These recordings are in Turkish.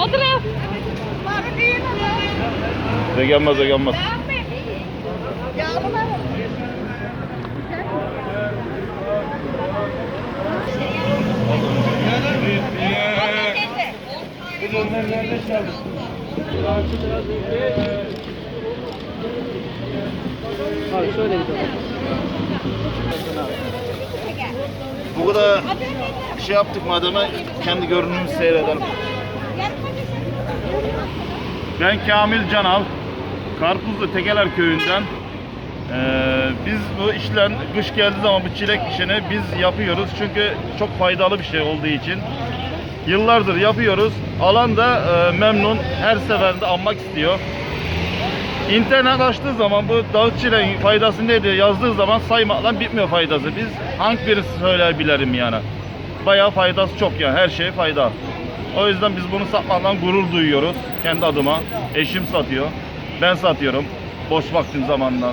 Fotoğraf. Zegenmez zegenmez. Abi şöyle gidelim. Bu kadar şey yaptık mademe kendi görünümümüzü seyredelim. Ben Kamil Canal, Karpuzlu Tekeler Köyü'nden. Ee, biz bu işlen kış geldiği zaman bu çilek işini biz yapıyoruz çünkü çok faydalı bir şey olduğu için. Yıllardır yapıyoruz. Alan da e, memnun. Her seferinde almak istiyor. İnternet açtığı zaman bu dağıt çileğin faydası nedir yazdığı zaman saymakla bitmiyor faydası. Biz hangi birisi söyleyebilirim yani. Bayağı faydası çok yani her şey fayda. O yüzden biz bunu satmakla gurur duyuyoruz kendi adıma. Eşim satıyor. Ben satıyorum. Boş vaktim zamanlar,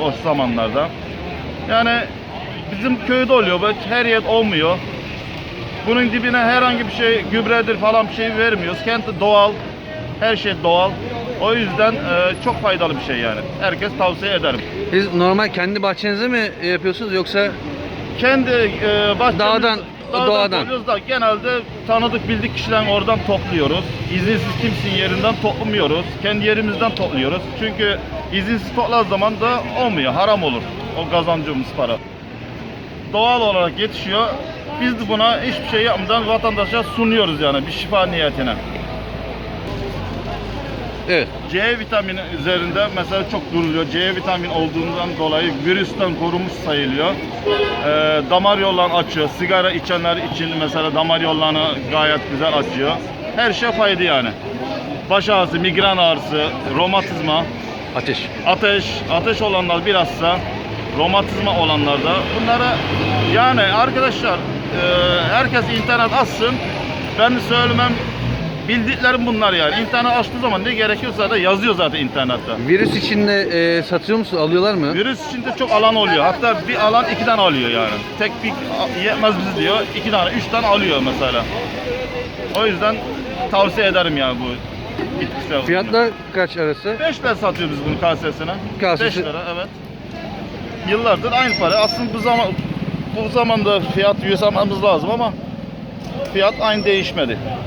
boş zamanlarda. Yani bizim köyde oluyor. Her yer olmuyor. Bunun dibine herhangi bir şey gübredir falan bir şey vermiyoruz. Kendi doğal. Her şey doğal. O yüzden e, çok faydalı bir şey yani. Herkes tavsiye ederim. Siz normal kendi bahçenize mi yapıyorsunuz yoksa Kendi e, bahçemiz, Dağdan, doğadan. da genelde tanıdık bildik kişilerin oradan topluyoruz. İzinsiz kimsenin yerinden toplamıyoruz. Kendi yerimizden topluyoruz. Çünkü izinsiz toplar zaman da olmuyor. Haram olur o kazancımız para. Doğal olarak yetişiyor. Biz de buna hiçbir şey yapmadan vatandaşa sunuyoruz yani bir şifa niyetine. Evet. C vitamini üzerinde mesela çok duruluyor. C vitamin olduğundan dolayı virüsten korumuş sayılıyor. Ee, damar yollarını açıyor. Sigara içenler için mesela damar yollarını gayet güzel açıyor. Her şey fayda yani. Baş ağrısı, migren ağrısı, romatizma, Ateş. ateş, ateş olanlar bilhassa romatizma olanlarda bunlara yani arkadaşlar e, herkes internet açsın. Ben söylemem bildiklerim bunlar yani. İnternet açtığı zaman ne gerekiyorsa da yazıyor zaten internette. Virüs içinde e, satıyor musun? Alıyorlar mı? Virüs içinde çok alan oluyor. Hatta bir alan iki tane alıyor yani. Tek bir yetmez bizi diyor. iki tane, üç tane alıyor mesela. O yüzden tavsiye ederim yani bu bitkisel. Fiyatlar kaç arası? 5 lira satıyoruz biz bunu kasesine. Kasesi. 5 lira evet. Yıllardır aynı para. Aslında bu zaman bu zamanda fiyat yüzlememiz lazım ama fiyat aynı değişmedi.